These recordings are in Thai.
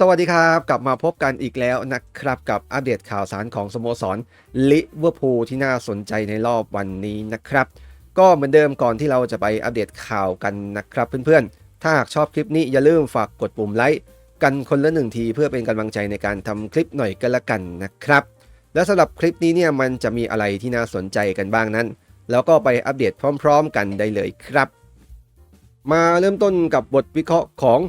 สวัสดีครับ กลับมาพบกันอีกแล้วนะครับ กับอัปเดตข่าวสารของสโมสรลิเวอร์พูลที่น่าสนใจในรอบวันนี้นะครับ ก็เหมือนเดิมก่อนที่เราจะไปอัปเดตข่าวกันนะครับเพื่อนๆ ถ้าหากชอบคลิปนี้อย่าลืมฝากกดปุ่มไลค์กันคนละหนึ่งทีเพื่อเป็นกำลังใจในการทำคลิปหน่อยกันละกันนะครับ และสำหรับคลิปนี้เนี่ยมันจะมีอะไรที่น่าสนใจกันบ้างนั้น แล้วก็ไปอัปเดตพร้อม ๆ กันได้เลยครับ มาเริ่มต้นกับบทวิเคราะห์ของ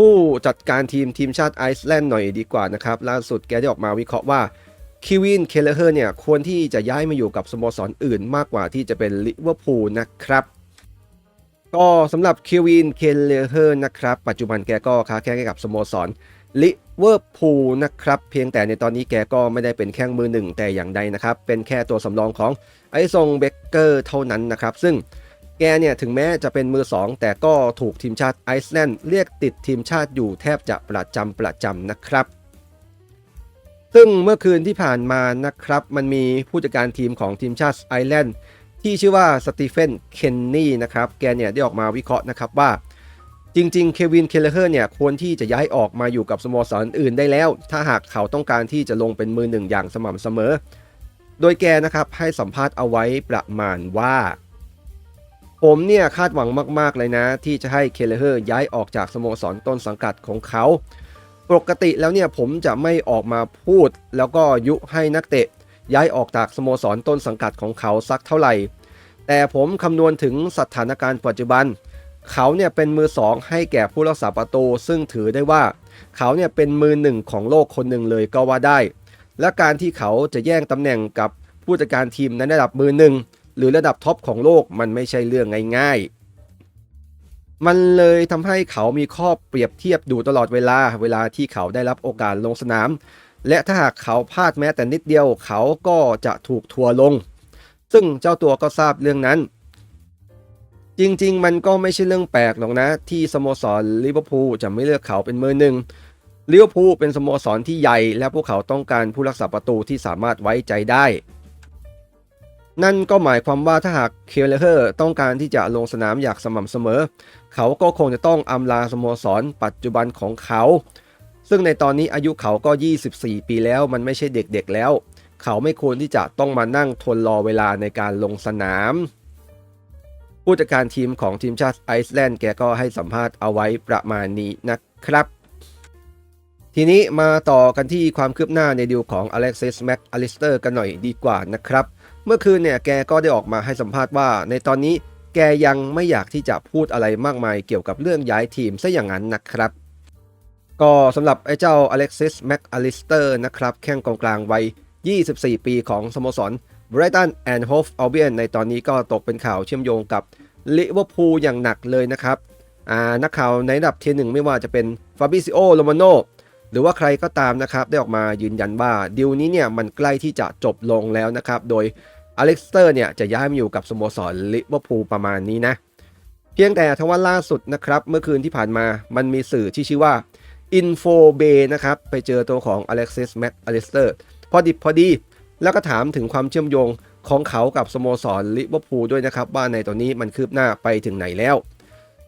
ผู้จัดการทีมทีมชาติไอซ์แลนด์หน่อยดีกว่านะครับ ล่าสุดแกได้ออกมาวิเคราะห์ว่าคิวินเคเลเฮอร์เนี่ยควรที่จะย้ายมาอยู่กับสโมสรอื่นมากกว่าที่จะเป็นลิเวอร์พูลนะครับ ก็สำหรับคิวินเคเลเฮอร์นะครับ ปัจจุบันแกก็ค้าแข่งกับสโมสรลิเวอร์พูลนะครับ เพียงแต่ในตอนนี้แกก็ไม่ได้เป็นแข้งมือหนึ่งแต่อย่างใดนะครับ เป็นแค่ตัวสำรองของไอซองเบเกอร์เท่านั้นนะครับ ซึ่ง แกเนี่ยถึงแม้จะเป็นมือ2แต่ก็ถูกทีมชาติไอซ์แลนด์เรียกติดทีมชาติอยู่แทบจะประจำประจำนะครับ ซึ่งเมื่อคืนที่ผ่านมานะครับ มันมีผู้จัดการทีมของทีมชาติไอร์แลนด์ที่ชื่อว่าสตีเฟน เคนนี่นะครับ แกเนี่ยได้ออกมาวิเคราะห์นะครับว่า จริงๆ เควิน เคเลเฮอร์เนี่ยควรที่จะย้ายออกมาอยู่กับสโมสรอื่นได้แล้ว ถ้าหากเขาต้องการที่จะลงเป็นมือหนึ่งอย่างสม่ำเสมอ โดยแกนะครับให้สัมภาษณ์เอาไว้ประมาณว่า ผมเนี่ยคาดหวังมากๆเลยนะ ที่จะให้เคเลเฮอร์ย้ายออกจากสโมสรต้นสังกัดของเขา ปกติแล้วเนี่ยผมจะไม่ออกมาพูด แล้วก็ยุให้นักเตะ ย้ายออกจากสโมสรต้นสังกัดของเขาสักเท่าไหร่ แต่ผมคำนวณถึงสถานการณ์ปัจจุบัน เขาเนี่ยเป็นมือสองให้แก่ผู้รักษาประตู ซึ่งถือได้ว่า เขาเนี่ยเป็นมือหนึ่งของโลกคนหนึ่งเลยก็ว่าได้ และการที่เขาจะแย่งตำแหน่งกับผู้จัดการทีมในระดับมือหนึ่ง หรือระดับท็อปของโลกมันไม่ใช่เรื่องง่ายๆ มันเลยทำให้เขามีข้อเปรียบเทียบดูตลอดเวลาเวลาที่เขาได้รับโอกาสลงสนาม และถ้าหากเขาพลาดแม้แต่นิดเดียว เขาก็จะถูกทัวลง ซึ่งเจ้าตัวก็ทราบเรื่องนั้น จริงๆ มันก็ไม่ใช่เรื่องแปลกหรอกนะ ที่สโมสรลิเวอร์พูลจะไม่เลือกเขาเป็นมือหนึ่งลิเวอร์พูลเป็นสโมสรที่ใหญ่ และพวกเขาต้องการผู้รักษาประตูที่สามารถไว้ใจได้ นั่นก็หมายความว่าถ้าหากเคเลเฮอร์ต้องการที่จะลงสนามอย่างสม่ำเสมอ เขาก็คงจะต้องอำลาสโมสร ปัจจุบันของเขา ซึ่งในตอนนี้อายุเขาก็ 24 ปีแล้วมันไม่ใช่เด็กๆแล้ว เขาไม่ควรที่จะต้องมานั่งทนรอเวลาในการลงสนาม ผู้จัดการทีมของทีมชาติไอซ์แลนด์แกก็ให้สัมภาษณ์เอาไว้ประมาณนี้นะครับทีนี้มาต่อกันที่ความคืบหน้าในดีลของ Alexis Mac Allister กันหน่อยดีกว่านะครับ เมื่อคืนเนี่ยแกก็ได้ออกมาให้สัมภาษณ์ว่า ในตอนนี้แกยังไม่อยากที่จะพูดอะไรมากมายเกี่ยวกับเรื่องย้ายทีมซะอย่างนั้นนะครับ ก็สำหรับไอ้เจ้า Alexis Mac Allister นะครับแข้งกองกลางวัย 24 ปีของสโมสร Brighton and Hove Albion ในตอนนี้ก็ตกเป็นข่าวเชื่อมโยงกับลิเวอร์พูลอย่างหนักเลยนะครับนักข่าวในระดับเทียหนึ่งไม่ว่าจะเป็นฟาบิซิโอโรมาโน หรือว่าใครก็ตามนะครับได้ออกมายืนยันว่าดีลนี้เนี่ยมันใกล้ที่จะจบลงแล้วนะครับโดยอเล็กซ์เตอร์เนี่ยจะย้ายมาอยู่กับสโมสรลิเวอร์พูลประมาณนี้นะเพียงแต่ทว่าล่าสุดนะครับเมื่อคืนที่ผ่านมามันมีสื่อที่ชื่อว่า Info Bay นะครับไปเจอตัวของ Alexis Mac Allister พอดิบพอดี แล้วก็ถามถึงความเชื่อมโยงของเขากับสโมสรลิเวอร์พูลด้วยนะครับว่าในตอนนี้มันคืบหน้าไปถึงไหนแล้ว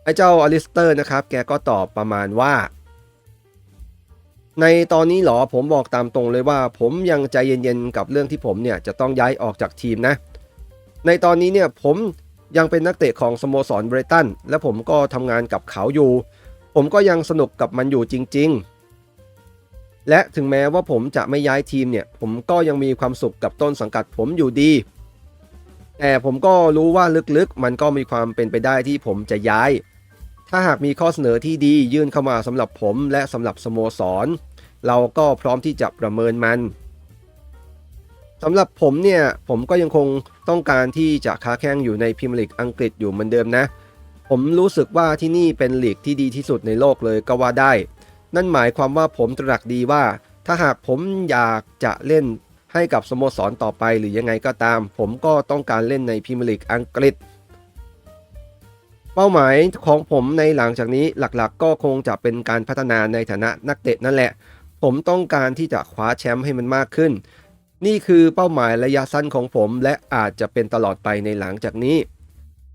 ไอ้เจ้าอลิสเตอร์นะครับแกก็ตอบประมาณว่า ในตอนนี้หรอผมบอกตามตรงเลยว่า ผมยังใจเย็นๆกับเรื่องที่ผมเนี่ยจะต้องย้ายออกจากทีมนะ ในตอนนี้เนี่ยผมยังเป็นนักเตะของสโมสรเบรตันและผมก็ทำงานกับเขาอยู่ ผมก็ยังสนุกกับมันอยู่จริง ๆ และถึงแม้ว่าผมจะไม่ย้ายทีมเนี่ย ผมก็ยังมีความสุขกับต้นสังกัดผมอยู่ดี แต่ผมก็รู้ว่าลึกๆ มันก็มีความเป็นไปได้ที่ผมจะย้าย ถ้าหากมีข้อเสนอที่ดียื่นเข้ามาสำหรับผมและสำหรับสโมสร เราก็พร้อมที่จะประเมินมันสำหรับผมเนี่ยผมก็ยังคงต้องการที่จะค้าแข่งอยู่ในพรีเมียร์ลีกอังกฤษอยู่เหมือนเดิมนะ ผมรู้สึกว่าที่นี่เป็นลีกที่ดีที่สุดในโลกเลยก็ว่าได้ นั่นหมายความว่าผมตรักดีว่า ถ้าหากผมอยากจะเล่นให้กับสโมสรต่อไปหรือยังไงก็ตาม ผมก็ต้องการเล่นในพรีเมียร์ลีกอังกฤษ เป้าหมายของผมในหลังจากนี้หลักๆก็คงจะเป็นการพัฒนาในฐานะนักเตะนั่นแหละ ผมต้องการที่จะคว้าแชมป์ให้มันมากขึ้น นี่คือเป้าหมายระยะสั้นของผมและอาจจะเป็นตลอดไปในหลังจากนี้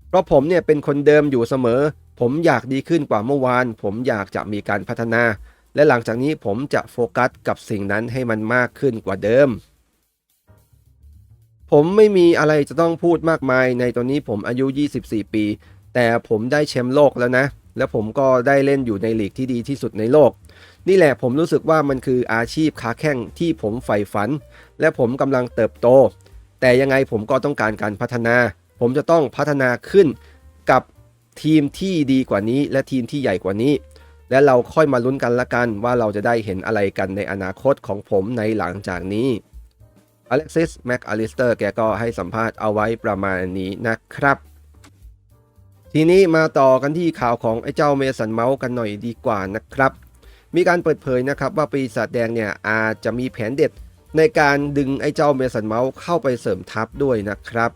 เพราะผมเนี่ยเป็นคนเดิมอยู่เสมอ ผมอยากดีขึ้นกว่าเมื่อวาน ผมอยากจะมีการพัฒนา และหลังจากนี้ผมจะโฟกัสกับสิ่งนั้นให้มันมากขึ้นกว่าเดิมผมไม่มีอะไรจะต้องพูดมากมายในตอนนี้ผมอายุ 24 ปี แต่ผมได้แชมป์โลกแล้วนะ และผมก็ได้เล่นอยู่ในลีกที่ดีที่สุดในโลก นี่แหละผมรู้สึกว่ามันคืออาชีพค้าแข่งที่ผมใฝ่ฝัน และผมกำลังเติบโต แต่ยังไงผมก็ต้องการการพัฒนา ผมจะต้องพัฒนาขึ้นกับทีมที่ดีกว่านี้ และทีมที่ใหญ่กว่านี้ และเราค่อยมาลุ้นกันละกันว่าเราจะได้เห็นอะไรกันในอนาคตของผมในหลังจากนี้อเล็กซิสแม็กอลิสเตอร์แกก็ให้สัมภาษณ์เอาไว้ประมาณนี้นะครับ ทีนี้มาต่อกันที่ข่าวของไอ้เจ้าเมสันเมาส์กันหน่อยดีกว่านะครับ มีการเปิดเผยนะครับว่าปีศาจแดงเนี่ยอาจจะมีแผนเด็ด ในการดึงไอ้เจ้าเมสันเมาส์เข้าไปเสริมทัพด้วยนะครับ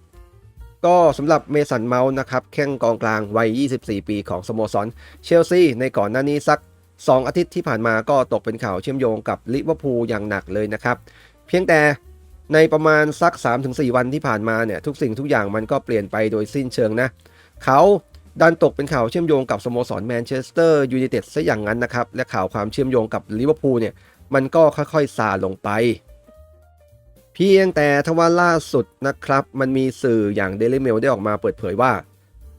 ก็สำหรับเมสันเมาส์นะครับแข้งกองกลางวัย 24 ปีของสโมสรเชลซีในก่อนหน้านี้สัก 2 อาทิตย์ที่ผ่านมาก็ตกเป็นข่าวเชื่อมโยงกับลิเวอร์พูลอย่างหนักเลยนะครับ เพียงแต่ในประมาณสัก 3-4 วันที่ผ่านมาเนี่ยทุกสิ่งทุกอย่างมันก็เปลี่ยนไปโดยสิ้นเชิงนะ เขา ดันตกเป็นข่าวเชื่อมโยงกับสโมสรแมนเชสเตอร์ยูไนเต็ดซะอย่างนั้นนะครับ และข่าวความเชื่อมโยงกับลิเวอร์พูลเนี่ยมันก็ค่อยๆซาลงไป เพียงแต่ทว่าล่าสุดนะครับ มันมีสื่ออย่าง Daily Mail ได้ออกมาเปิดเผยว่า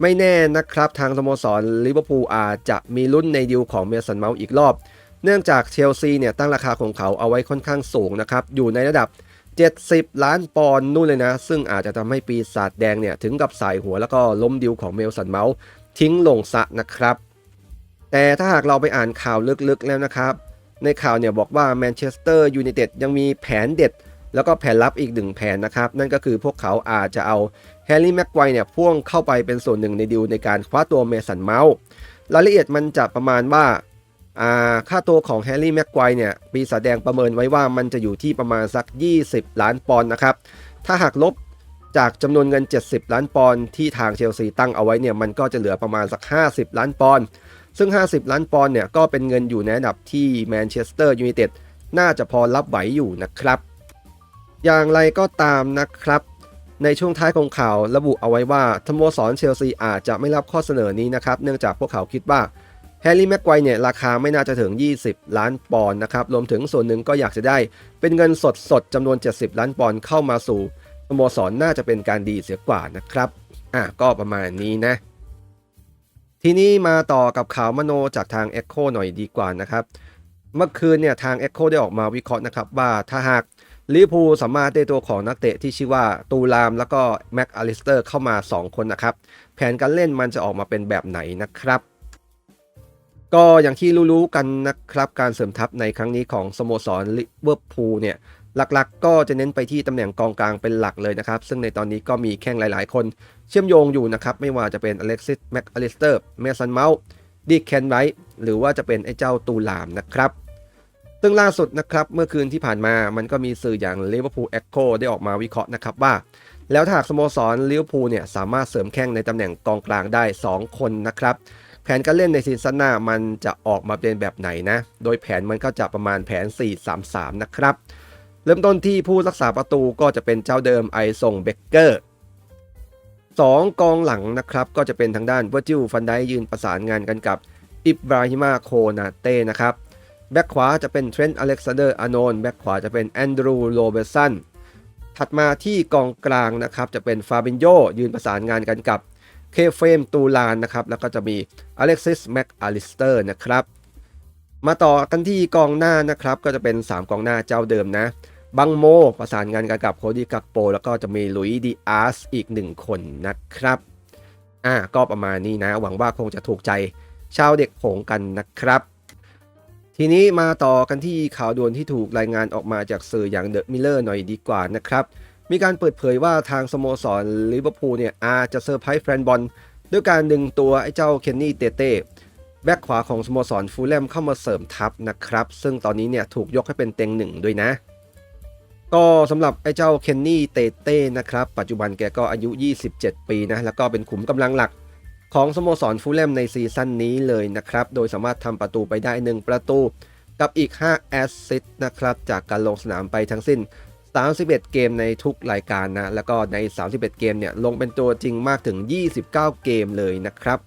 ไม่แน่นะครับทางสโมสรลิเวอร์พูลอาจจะมีลุ้นในดีลของเมสันเมาส์อีกรอบ เนื่องจากเชลซีเนี่ยตั้งราคาของเขาเอาไว้ค่อนข้างสูงนะครับอยู่ในระดับ 70 ล้านปอนด์นู่นเลยนะ ซึ่งอาจจะทำให้ปีศาจแดงเนี่ย ถึงกับสายหัวแล้วก็ล้มดิวของเมลสันเมาส์ทิ้งลงซะนะครับ แต่ถ้าหากเราไปอ่านข่าวลึกๆแล้วนะครับ ในข่าวเนี่ยบอกว่าแมนเชสเตอร์ยูไนเต็ดยังมีแผนเด็ด แล้วก็แผนลับอีกหนึ่งแผนนะครับ นั่นก็คือพวกเขาอาจจะเอาแฮร์รี่แม็กไกวเนี่ยพ่วงเข้าไปเป็นส่วนหนึ่งในดิวในการคว้าตัวเมสันเมาส์รายละเอียดมันจะประมาณว่า ค่าตัวของแฮร์รี่แม็กไกวเนี่ยปีศาจแดงประเมินไว้ว่ามันจะอยู่ที่ประมาณสัก 20 ล้านปอนด์นะครับ ถ้าหากลบจากจำนวนเงิน 70 ล้านปอนด์ที่ทางเชลซีตั้งเอาไว้เนี่ยมันก็จะเหลือประมาณสัก 50 ล้านปอนด์ซึ่ง 50 ล้านปอนด์เนี่ยก็เป็นเงินอยู่ในระดับที่แมนเชสเตอร์ยูไนเต็ดน่าจะพอรับไหวอยู่นะครับ อย่างไรก็ตามนะครับ ในช่วงท้ายของข่าวระบุเอาไว้ว่าสโมสรเชลซีอาจจะไม่รับข้อเสนอนี้นะครับ เนื่องจากพวกเขาคิดว่า แฮร์รี่แม็กไกวเนี่ยราคาไม่น่าจะถึง 20 ล้านปอนด์นะครับรวมถึงส่วนหนึ่งก็อยากจะได้ เป็นเงินสดสดจำนวน 70 ล้านปอนด์เข้ามาสู่สโมสรน่าจะเป็นการดีเสียกว่านะครับอะก็ประมาณนี้นะ ทีนี้มาต่อกับข่าวมโนจากทาง Echo หน่อยดีกว่านะครับเมื่อคืนเนี่ยทาง Echo ได้ออกมาวิเคราะห์นะครับว่าถ้าหากลิพูสามารถได้ตัวของนักเตะที่ชื่อว่าตูรามแล้วก็แม็กอลิสเตอร์เข้ามา 2 คนนะครับ แผนการเล่นมันจะออกมาเป็นแบบไหนนะครับ ก็อย่างที่รู้ๆกันนะครับการเสริมทัพในครั้งนี้ของสโมสรลิเวอร์พูลเนี่ยหลักๆ ก็จะเน้นไปที่ตำแหน่งกองกลางเป็นหลักเลยนะครับ ซึ่งในตอนนี้ก็มีแข้งหลายๆ คน เชื่อมโยงอยู่นะครับ ไม่ว่าจะเป็นอเล็กซิสแม็กอลิสเตอร์เมสันเมาส์ดิกเคนไรท์หรือว่าจะเป็นไอ้เจ้าตูลามนะครับ ซึ่งล่าสุดนะครับเมื่อคืนที่ผ่านมามันก็มีสื่ออย่าง Liverpool Echo ได้ออกมาวิเคราะห์นะครับว่า แล้วถ้าหากสโมสรลิเวอร์พูลเนี่ยสามารถเสริมแข้งในตำแหน่งกองกลางได้ 2 คนนะครับ แผนการเล่นในซีซั่นหน้ามันจะออกมาเป็นแบบไหนนะ โดยแผนมันก็จะประมาณแผน 4-3-3 นะครับ เริ่มต้นที่ผู้รักษาประตูก็จะเป็นเจ้าเดิมไอซงเบเกอร์2กองหลังนะครับก็จะเป็นทางด้านวอร์จิลฟันไดยืนประสานงานกันกับอิบราฮิมาโคนาเต้นะครับแบ็คขวาจะเป็นเทรนต์อเล็กซานเดอร์อานนแบ็คขวาจะเป็นแอนดรูโรเบสันถัดมาที่กองกลางนะครับจะเป็นฟาบินโยยืนประสานงานกันกับ เคเฟมตูลานนะครับ แล้วก็จะมีอเล็กซิสแม็กอาลิสเตอร์นะครับ มาต่อกันที่กองหน้านะครับ ก็จะเป็น 3 กองหน้าเจ้าเดิมนะ บังโม ประสานงานกันกับโคดี้กักโป แล้วก็จะมีลุยดีอาร์สอีกหนึ่งคนนะครับ อ่าก็ประมาณนี้นะ หวังว่าคงจะถูกใจชาวเด็กผงกันนะครับ ทีนี้มาต่อกันที่ข่าวด่วนที่ถูกรายงานออกมาจากสื่ออย่างเดอะมิลเลอร์หน่อยดีกว่านะครับ มีการเปิดเผยว่าทางสโมสรลิเวอร์พูลเนี่ยอาจจะเซอร์ไพรส์แฟนบอลด้วยการดึงตัวไอ้เจ้าเคนนี่เตเต้แบ็คขวาของสโมสรฟูลแลมเข้ามาเสริมทัพนะครับ ซึ่งตอนนี้เนี่ยถูกยกให้เป็นเต็งหนึ่งด้วยนะ ก็สำหรับไอ้เจ้าเคนนี่เตเต้นะครับ ปัจจุบันแกก็อายุ 27 ปีนะ แล้วก็เป็นขุมกำลังหลักของสโมสรฟูลแลมในซีซั่นนี้เลยนะครับ โดยสามารถทำประตูไปได้ 1 ประตู กับอีก 5 แอสซิสต์นะครับ จากการลงสนามไปทั้งสิ้น 31 เกมในทุกรายการนะ แล้วก็ใน 31 เกมเนี่ยลงเป็นตัวจริงมากถึง 29 เกมเลยนะครับ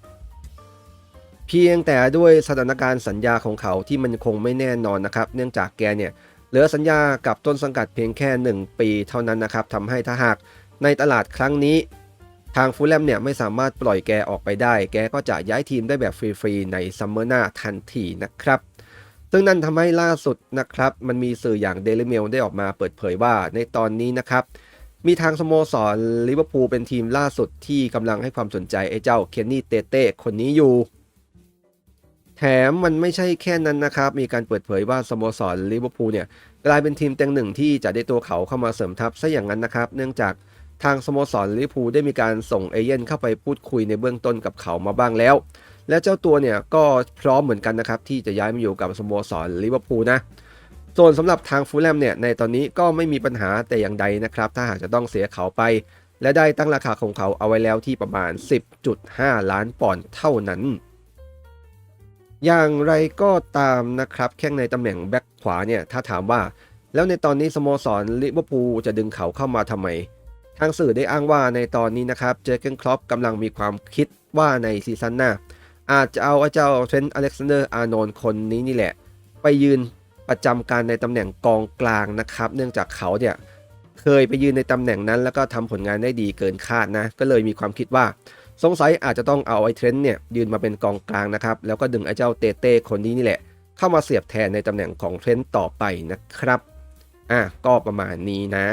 เพียงแต่ด้วยสถานการณ์สัญญาของเขาที่มันคงไม่แน่นอนนะครับ เนื่องจากแกเนี่ยเหลือสัญญากับต้นสังกัดเพียงแค่ 1 ปีเท่านั้นนะครับทำให้ถ้าหากในตลาดครั้งนี้ ทางฟูลแลมเนี่ยไม่สามารถปล่อยแกออกไปได้ แกก็จะย้ายทีมได้แบบฟรีๆในซัมเมอร์หน้าทันทีนะครับ ซึ่งนั่นทำให้ล่าสุดนะครับ มันมีสื่ออย่างเดลิเมลได้ออกมาเปิดเผยว่าในตอนนี้นะครับ มีทางสโมสรลิเวอร์พูลเป็นทีมล่าสุดที่กำลังให้ความสนใจไอ้เจ้าเคนนี่เตเต้คนนี้อยู่ แถมมันไม่ใช่แค่นั้นนะครับ มีการเปิดเผยว่าสโมสรลิเวอร์พูลเนี่ยกลายเป็นทีมเต็งหนึ่งที่จะได้ตัวเขาเข้ามาเสริมทัพซะอย่างนั้นนะครับ เนื่องจากทางสโมสรลิเวอร์พูลได้มีการส่งเอเย่นเข้าไปพูดคุยในเบื้องต้นกับเขามาบ้างแล้ว และเจ้าตัวเนี่ยก็พร้อมเหมือนกันนะครับที่จะย้ายมาอยู่กับสโมสรลิเวอร์พูลนะส่วนสำหรับทางฟูลแลมเนี่ยในตอนนี้ก็ไม่มีปัญหาแต่อย่างใดนะครับถ้าหากจะต้องเสียเขาไป และได้ตั้งราคาของเขาเอาไว้แล้วที่ประมาณ 10.5 ล้านปอนด์เท่านั้น อย่างไรก็ตามนะครับแข้งในตำแหน่งแบ็คขวาเนี่ยถ้าถามว่า แล้วในตอนนี้สโมสรลิเวอร์พูลจะดึงเขาเข้ามาทำไม ทางสื่อได้อ้างว่าในตอนนี้นะครับเจอเกนครอปกำลังมีความคิดว่าในซีซั่นหน้า อาจจะเอาไอ้เจ้าเทรนต์อเล็กซานเดอร์อาร์โนนคนนี้นี่แหละ ไปยืนประจำการในตำแหน่งกองกลางนะครับ เนื่องจากเขาเนี่ยเคยไปยืนในตำแหน่งนั้น แล้วก็ทำผลงานได้ดีเกินคาดนะ ก็เลยมีความคิดว่าสงสัยอาจจะต้องเอาไอ้เทรนต์เนี่ยยืนมาเป็นกองกลางนะครับ แล้วก็ดึงไอ้เจ้าเตเต้คนนี้นี่แหละ เข้ามาเสียบแทนในตำแหน่งของเทรนต์ต่อไปนะครับ อะก็ประมาณนี้นะ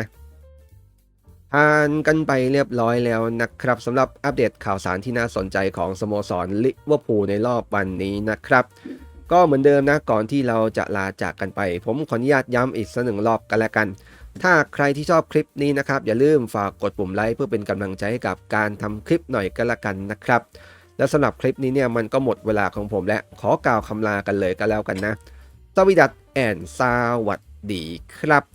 ผ่านกันไปเรียบร้อยแล้วนะครับสำหรับอัปเดตข่าวสารที่น่าสนใจของสโมสรลิเวอร์พูลในรอบวันนี้นะครับ ก็เหมือนเดิมนะก่อนที่เราจะลาจากกันไป ผมขออนุญาตย้ำอีกสักหนึ่งรอบกันแล้วกัน ถ้าใครที่ชอบคลิปนี้นะครับ อย่าลืมฝากกดปุ่มไลค์เพื่อเป็นกำลังใจให้กับการทำคลิปหน่อยกันละกันนะครับ และสำหรับคลิปนี้เนี่ยมันก็หมดเวลาของผมแล้วขอกล่าวคำลากันเลยก็แล้วกันนะสวัสดีแอนสวัสดีครับ